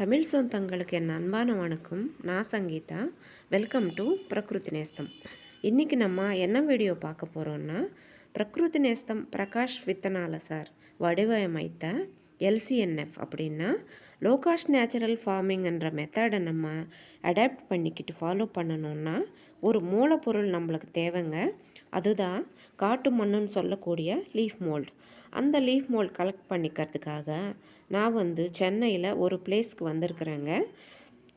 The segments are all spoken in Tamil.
தமிழ் சொந்தங்களுக்கு என் அன்பான வணக்கம். நான் சங்கீதா. வெல்கம் டு பிரகிருதி நேஸ்தம் இன்றைக்கி நம்ம என்ன வீடியோ பார்க்க போகிறோன்னா பிரகிருதி நேஸ்தம் பிரகாஷ் வித்தனால சார் வடிவமைத்த எல்சிஎன்எஃப் அப்படின்னா லோகாஷ் நேச்சுரல் ஃபார்மிங்ன்ற மெத்தடை நம்ம அடாப்ட் பண்ணிக்கிட்டு ஃபாலோ பண்ணணுன்னா ஒரு மூலப்பொருள் நம்மளுக்கு தேவைங்க. அதுதான் காட்டு மண்ணுன்னு சொல்லக்கூடிய லீஃப் மோல்ட் அந்த லீஃப் மோல்ட் கலெக்ட் பண்ணிக்கிறதுக்காக நான் வந்து சென்னையில் ஒரு பிளேஸ்க்கு வந்திருக்கிறேங்க.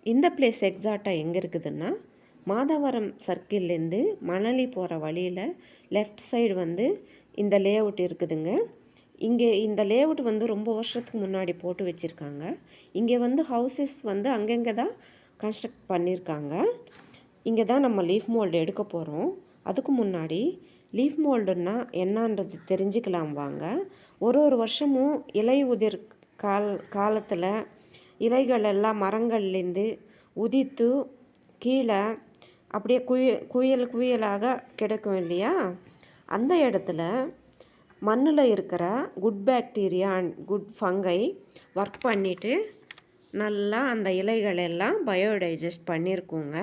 இந்த பிளேஸ் எக்ஸாக்டாக எங்கே இருக்குதுன்னா மாதவரம் சர்க்கிள்லேருந்து மணலி போகிற வழியில் லெஃப்ட் சைடு வந்து இந்த லே அவுட் இருக்குதுங்க. இங்கே இந்த லேஅவுட் வந்து ரொம்ப வருஷத்துக்கு முன்னாடி போட்டு வச்சுருக்காங்க. இங்கே வந்து ஹவுசஸ் வந்து அங்கங்கே தான் கன்ஸ்ட்ரக்ட் பண்ணியிருக்காங்க இங்கே தான் நம்ம லீஃப் மோல்டு எடுக்க போகிறோம் அதுக்கு முன்னாடி லீஃப் மோல்டுன்னா என்னன்றது தெரிஞ்சுக்கலாம் வாங்க. ஒரு ஒரு வருஷமும் இலை உதிர் கால் காலத்தில் இலைகள் எல்லாம் மரங்கள்லேருந்து உதித்து கீழே அப்படியே குய குயல் குயலாக கிடைக்கும் இல்லையா? அந்த இடத்துல மண்ணில் இருக்கிற good bacteria and good fungi work பண்ணிவிட்டு நல்லா அந்த இலைகள் எல்லாம் பயோடைஜஸ்ட் பண்ணியிருக்கோங்க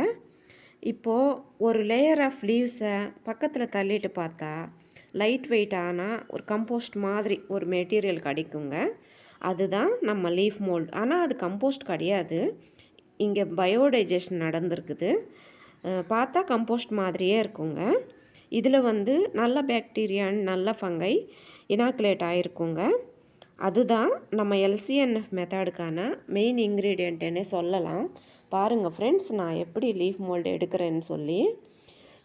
இப்போது ஒரு லேயர் ஆஃப் லீவ்ஸை பக்கத்தில் தள்ளிட்டு பார்த்தா லைட் வெயிட் ஆனால் ஒரு கம்போஸ்ட் மாதிரி ஒரு மெட்டீரியல் கிடைக்குங்க. அதுதான் நம்ம லீஃப் மோல்ட் ஆனால் அது கம்போஸ்ட் கிடையாது. இங்கே பயோடைஜஷன் நடந்திருக்குது. பார்த்தா கம்போஸ்ட் மாதிரியே இருக்குங்க. இதில் வந்து நல்ல பேக்டீரியான்னு நல்ல ஃபங்கை இனாக்குலேட் ஆகிருக்குங்க அதுதான் நம்ம எல்சிஎன்எஃப் மெத்தடுக்கான மெயின் இன்க்ரீடியண்ட்டுன்னே சொல்லலாம். பாருங்கள் ஃப்ரெண்ட்ஸ் நான் எப்படி லீஃப் மோல்டு எடுக்கிறேன்னு சொல்லி.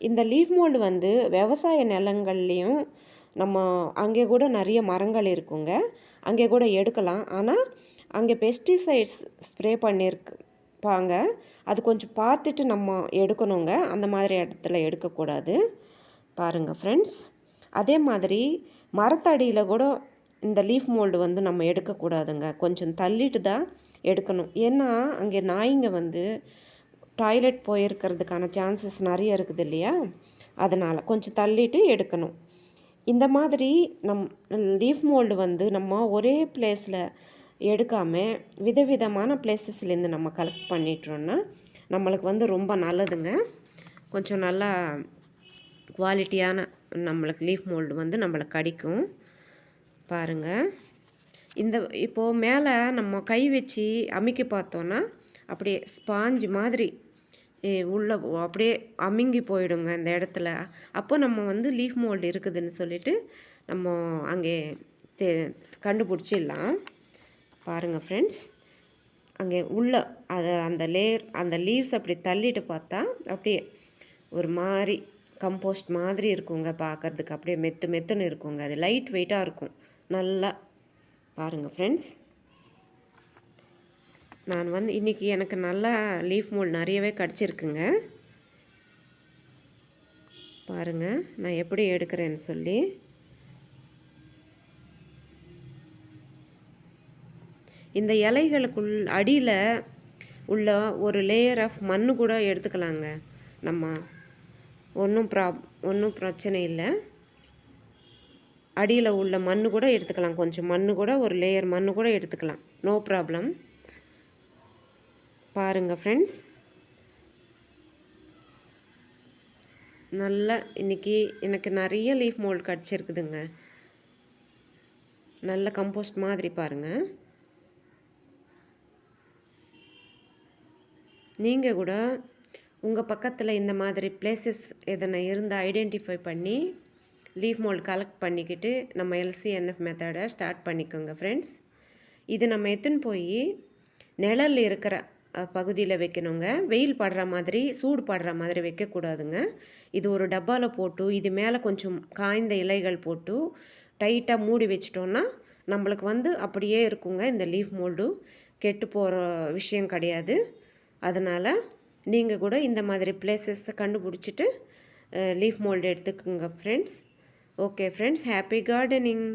இந்த லீஃப் மோல்டு வந்து விவசாய நிலங்கள்லேயும் நம்ம அங்கே கூட நிறைய மரங்கள் இருக்குங்க. அங்கே கூட எடுக்கலாம். ஆனால் அங்கே பெஸ்டிசைட்ஸ் ஸ்ப்ரே பண்ணியிருப்பாங்க அது கொஞ்சம் பார்த்துட்டு நம்ம எடுக்கணுங்க. அந்த மாதிரி இடத்துல எடுக்கக்கூடாது. பாருங்கள் ஃப்ரெண்ட்ஸ் அதே மாதிரி மரத்தடியில் கூட இந்த லீஃப் மோல்டு வந்து நம்ம எடுக்கக்கூடாதுங்க. கொஞ்சம் தள்ளிட்டு தான் எடுக்கணும். ஏன்னா அங்கே நாய்ங்க வந்து டாய்லெட் போயிருக்கிறதுக்கான சான்சஸ் நிறைய இருக்குது இல்லையா? அதனால் கொஞ்சம் தள்ளிட்டு எடுக்கணும். இந்த மாதிரி நம் லீஃப் மோல்டு வந்து நம்ம ஒரே பிளேஸில் எடுக்காமல் விதவிதமான பிளேசஸ்லேருந்து நம்ம கலெக்ட் பண்ணிட்டோன்னா நம்மளுக்கு வந்து ரொம்ப நல்லதுங்க. கொஞ்சம் நல்லா குவாலிட்டியான நம்மளுக்கு லீஃப் மோல்டு வந்து நம்மளுக்கு கிடைக்கும். பாருங்கள் இந்த இப்போது மேலே நம்ம கை வச்சு அமைக்க பார்த்தோன்னா அப்படியே ஸ்பாஞ்சு மாதிரி உள்ளே அப்படியே அமுங்கி போயிடுங்க இந்த இடத்துல. அப்போ நம்ம வந்து லீஃப் மோல்டு இருக்குதுன்னு சொல்லிட்டு நம்ம அங்கே தே கண்டுபிடிச்சிடலாம். பாருங்கள் ஃப்ரெண்ட்ஸ் அங்கே உள்ள அதை அந்த லேயர் அந்த லீவ்ஸ் அப்படி தள்ளிட்டு பார்த்தா அப்படியே ஒரு மாதிரி கம்போஸ்ட் மாதிரி இருக்குங்க பார்க்குறதுக்கு. அப்படியே மெத்து மெத்துன்னு இருக்குங்க. அது லைட் வெயிட்டாக இருக்கும். நல்லா பாருங்கள் ஃப்ரெண்ட்ஸ் நான் வந்து இன்றைக்கி எனக்கு நல்லா லீஃப் மோல் நிறையவே கிடச்சிருக்குங்க. பாருங்கள் நான் எப்படி எடுக்கிறேன்னு சொல்லி. இந்த இலைகளுக்குள் அடியில் உள்ள ஒரு லேயர் ஆஃப் மண் கூட எடுத்துக்கலாங்க. நம்ம ஒன்றும் ப்ராப் ஒன்றும் பிரச்சனை இல்லை. அடியில் உள்ள மண் கூட எடுத்துக்கலாம். கொஞ்சம் மண் கூட ஒரு லேயர் மண் கூட எடுத்துக்கலாம். நோ ப்ராப்ளம் பாருங்கள் ஃப்ரெண்ட்ஸ் நல்லா இன்றைக்கி எனக்கு நிறைய லீஃப் மோல்ட் கிடச்சிருக்குதுங்க. நல்ல கம்போஸ்ட் மாதிரி பாருங்கள் நீங்கள் கூட உங்கள் பக்கத்தில் இந்த மாதிரி பிளேசஸ் எதனா இருந்தால் ஐடென்டிஃபை பண்ணி லீஃப் மோல்ட் கலெக்ட் பண்ணிக்கிட்டு நம்ம எல்சிஎன்எஃப் மெத்தடை ஸ்டார்ட் பண்ணிக்கோங்க ஃப்ரெண்ட்ஸ் இது நம்ம எத்துன்னு போய் நிழல் இருக்கிற பகுதியில் வைக்கணுங்க. வெயில் படுற மாதிரி சூடு படுற மாதிரி வைக்கக்கூடாதுங்க. இது ஒரு டப்பாவில் போட்டு இது மேலே கொஞ்சம் காய்ந்த இலைகள் போட்டு டைட்டாக மூடி வச்சிட்டோன்னா நம்மளுக்கு வந்து அப்படியே இருக்குங்க இந்த லீஃப் மோல்டு கெட்டு போகிற விஷயம் கிடையாது. அதனால் நீங்கள் கூட இந்த மாதிரி பிளேசஸை கண்டுபிடிச்சிட்டு லீஃப் மோல்டு எடுத்துக்கோங்க friends okay friends happy gardening